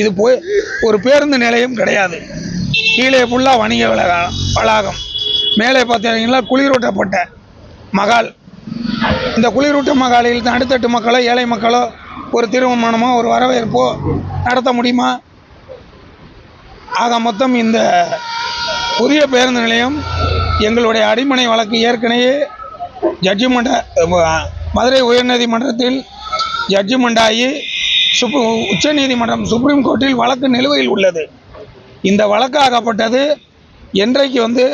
இது போய் ஒரு பேருந்து நிலையம் கிடையாது. கீழே ஃபுல்லாக வணிக வளாகம் வளாகம். மேலே பார்த்தீங்கன்னா குளிரூட்டப்பட்ட மகால். இந்த குளிரூட்ட மகாலில் தான் அடுத்தட்டு மக்களோ ஏழை மக்களோ ஒரு திருமணமோ ஒரு வரவேற்போ நடத்த முடியுமா? ஆக மொத்தம் இந்த புதிய பேருந்து நிலையம் எங்களுடைய அடிமனை வழக்கு ஏற்கனவே ஜட்ஜிமெண்ட் மதுரை உயர்நீதிமன்றத்தில் ஜட்ஜிமெண்ட் ஆகி சுப்ரீ உச்சநீதிமன்றம் சுப்ரீம் கோர்ட்டில் வழக்கு நிலுவையில் உள்ளது. இந்த வழக்காகப்பட்டது என்றைக்கு வந்து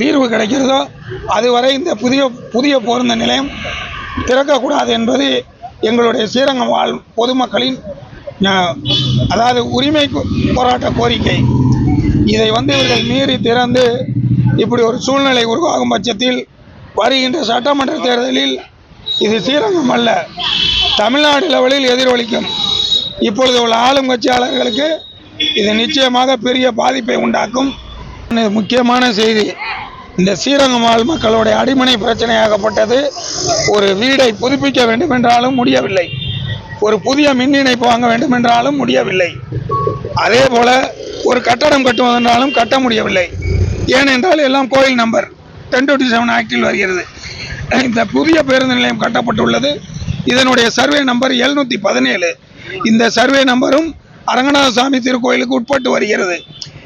தீர்வு கிடைக்கிறதோ அதுவரை இந்த புதிய புதிய பேருந்து நிலையம் திறக்கக்கூடாது என்பது எங்களுடைய ஸ்ரீரங்கம் வாழ் பொதுமக்களின் அதாவது உரிமை போராட்ட கோரிக்கை. இதை வந்து இவர்கள் மீறி திறந்து இப்படி ஒரு சூழ்நிலை உருவாகும் பட்சத்தில் வருகின்ற சட்டமன்ற தேர்தலில் இது ஸ்ரீரங்கம் அல்ல. தமிழ்நாடு லெவலில் எதிரொலிக்கும். இப்பொழுது உள்ள ஆளும் கட்சியாளர்களுக்கு இது நிச்சயமாக பெரிய பாதிப்பை உண்டாக்கும். முக்கியமான செய்தி. இந்த ஸ்ரீரங்கம் ஆள் மக்களுடைய அடிமனை பிரச்சனையாகப்பட்டது ஒரு வீடை புதுப்பிக்க வேண்டும் என்றாலும் முடியவில்லை. ஒரு புதிய மின் இணைப்பு வாங்க வேண்டும் என்றாலும் முடியவில்லை. அதே போல ஒரு கட்டடம் கட்டுவதென்றாலும் கட்ட முடியவில்லை. ஏனென்றால் எல்லாம் கோயில் நம்பர். டென் டுவெண்ட்டி செவன் ஆக்டில் வருகிறது. இந்த புதிய பேருந்து நிலையம் கட்டப்பட்டுள்ளது. இதனுடைய சர்வே நம்பர் எழுநூற்றி பதினேழு. இந்த சர்வே நம்பரும் அரங்கநாத சாமி திருக்கோயிலுக்கு உட்பட்டு வருகிறது.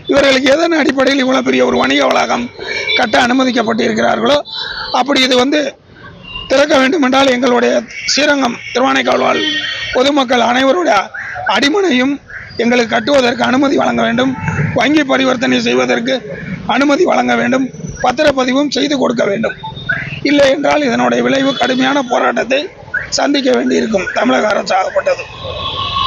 இவர்களுக்கு எதன் அடிப்படையில் இவ்வளோ பெரிய ஒரு வணிக வளாகம் கட்ட அனுமதிக்கப்பட்டு இருக்கிறார்களோ அப்படி இது வந்து திறக்க வேண்டும் என்றால் எங்களுடைய ஸ்ரீரங்கம் திருவானைக்கால்வால் பொதுமக்கள் அனைவருடைய அடிமனையும் எங்களுக்கு கட்டுவதற்கு அனுமதி வழங்க வேண்டும். வங்கி பரிவர்த்தனை செய்வதற்கு அனுமதி வழங்க வேண்டும். பத்திரப்பதிவும் செய்து கொடுக்க வேண்டும். இல்லை என்றால் இதனுடைய விளைவு கடுமையான போராட்டத்தை சந்திக்க வேண்டியிருக்கும். தமிழக அரசு ஆகப்பட்டது.